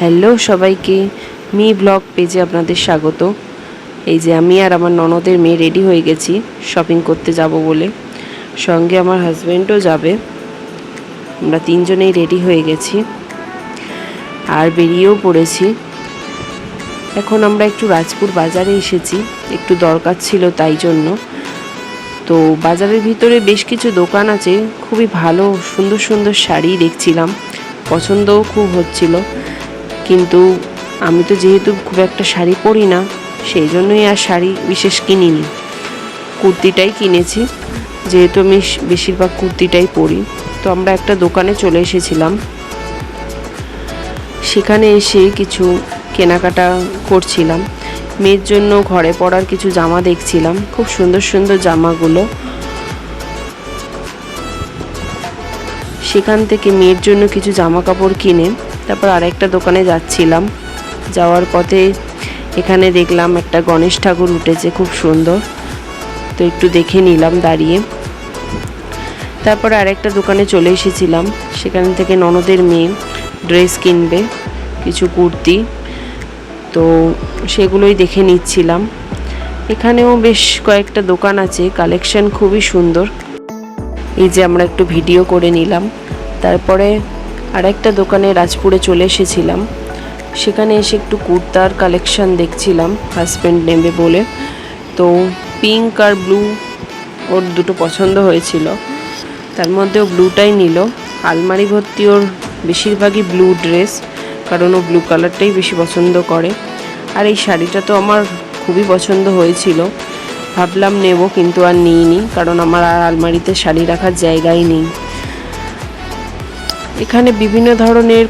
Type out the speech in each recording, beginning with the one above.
Hello সবাইকে, me blog পেজে আপনাদের স্বাগত। এই যে আমি আর আমার ননদের মেয়ে রেডি হয়ে গেছি শপিং করতে যাব বলে। সঙ্গে আমার হাজব্যান্ডও যাবে। আমরা তিনজনেই রেডি হয়ে গেছি। আর বেরিয়েও পড়েছি। এখন আমরা একটু রাজপুর বাজারে এসেছি। একটু দরকার ছিল তাই জন্য। তো বাজারের ভিতরে বেশ কিছু দোকান আছে। খুবই ভালো, সুন্দর সুন্দর শাড়ি দেখছিলাম। পছন্দও খুব হচ্ছিল। কিন্তু আমি তো যেহেতু খুব একটা শাড়ি পরি না, সেই জন্যই আর শাড়ি বিশেষ কিনিনি। কুর্তিটাই কিনেছি, যেহেতু আমি বেশিরভাগ কুর্তিটাই পরি। তো আমরা একটা দোকানে চলে এসেছিলাম। সেখানে এসে কিছু কেনাকাটা করছিলাম। মেয়ের জন্য ঘরে পরার কিছু জামা দেখছিলাম। খুব সুন্দর সুন্দর জামাগুলো। সেখান থেকে মেয়ের জন্য কিছু জামা কাপড় কিনে তারপর আরেকটা দোকানে যাচ্ছিলাম। যাওয়ার পথে এখানে দেখলাম একটা গণেশ ঠাকুর উঠেছে খুব সুন্দর। তো একটু দেখে নিলাম দাঁড়িয়ে। তারপরে আরেকটা দোকানে চলে এসেছিলাম। সেখান থেকে ননদের মেয়ে ড্রেস কিনবে, কিছু কুর্তি। তো সেগুলোই দেখে নিচ্ছিলাম। এখানেও বেশ কয়েকটা দোকান আছে, কালেকশন খুবই সুন্দর। এই যে আমরা একটু ভিডিও করে নিলাম। তারপরে আরেকটা দোকানে রাজপুরে চলে এসেছিলাম। সেখানে এসে একটু কুর্তার কালেকশন দেখছিলাম হাজব্যান্ড নেবে বলে। তো পিঙ্ক আর ব্লু ওর দুটো পছন্দ হয়েছিল। তার মধ্যে ও ব্লুটাই নিল। আলমারি ভর্তি ওর বেশিরভাগই ব্লু ড্রেস কারণ ও ব্লু কালারটাই বেশি পছন্দ করে। আর এই শাড়িটা তো আমার খুবই পছন্দ হয়েছিল। ভাবলাম নেব, কিন্তু আর নিইনি, কারণ আমার আর আলমারিতে শাড়ি রাখার জায়গাই নেই। এখানে বিভিন্ন ধরনের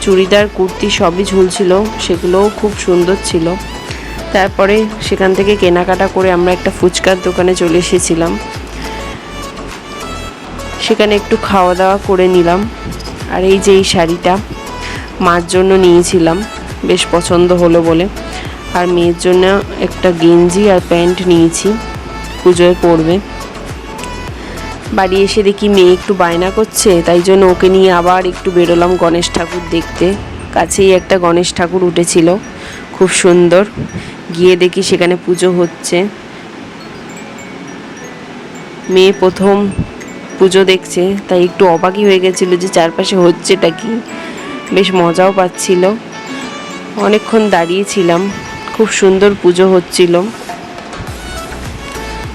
চুড়িদার, কুর্তি সবই ঝুলছিল, সেগুলোও খুব সুন্দর ছিল। তারপরে সেখান থেকে কেনাকাটা করে আমরা একটা ফুচকার দোকানে চলে এসেছিলাম। সেখানে একটু খাওয়া দাওয়া করে নিলাম। আর এই যে এই শাড়িটা মার জন্য নিয়েছিলাম, বেশ পছন্দ হলো বলে। আর মেয়ের জন্য একটা গেঞ্জি আর প্যান্ট নিয়েছি, পুজোয় পরবে। বাড়ি এসে দেখি মেয়ে একটু বায়না করছে, তাই জন্য ওকে নিয়ে আবার একটু বেরোলাম গণেশ ঠাকুর দেখতে। কাছেই একটা গণেশ ঠাকুর উঠেছিল, খুব সুন্দর। গিয়ে দেখি সেখানে পুজো হচ্ছে। মেয়ে প্রথম পুজো দেখছে, তাই একটু অবাকই হয়ে গেছিল যে চারপাশে হচ্ছেটা কি। বেশ মজাও পাচ্ছিল। অনেকক্ষণ দাঁড়িয়েছিলাম খুব সুন্দর পুজো হচ্ছিল।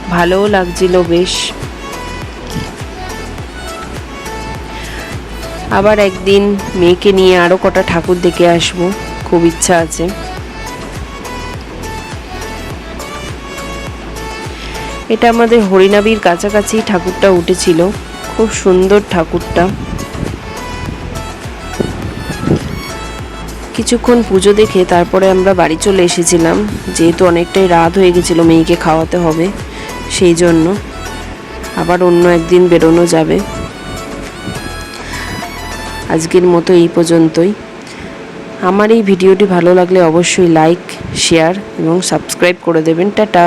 ভালোও লাগছিল বেশ। আবার একদিন মেয়েকে নিয়ে আরও কটা ঠাকুর দেখে আসব, খুব ইচ্ছা আছে। এটা আমাদের হরিনাবির কাছাকাছি ঠাকুরটা উঠেছিল, খুব সুন্দর ঠাকুরটা। কিছুক্ষণ পুজো দেখে তারপরে আমরা বাড়ি চলে এসেছিলাম, যেহেতু অনেকটাই রাত হয়ে গেছিল মেয়েকে খাওয়াতে হবে, সেই জন্য। আবার অন্য একদিন বেরোনো যাবে। আজকের মতো এই পর্যন্তই। আমার এই ভিডিওটি ভালো লাগলে অবশ্যই লাইক শেয়ার এবং সাবস্ক্রাইব করে দেবেন। টাটা।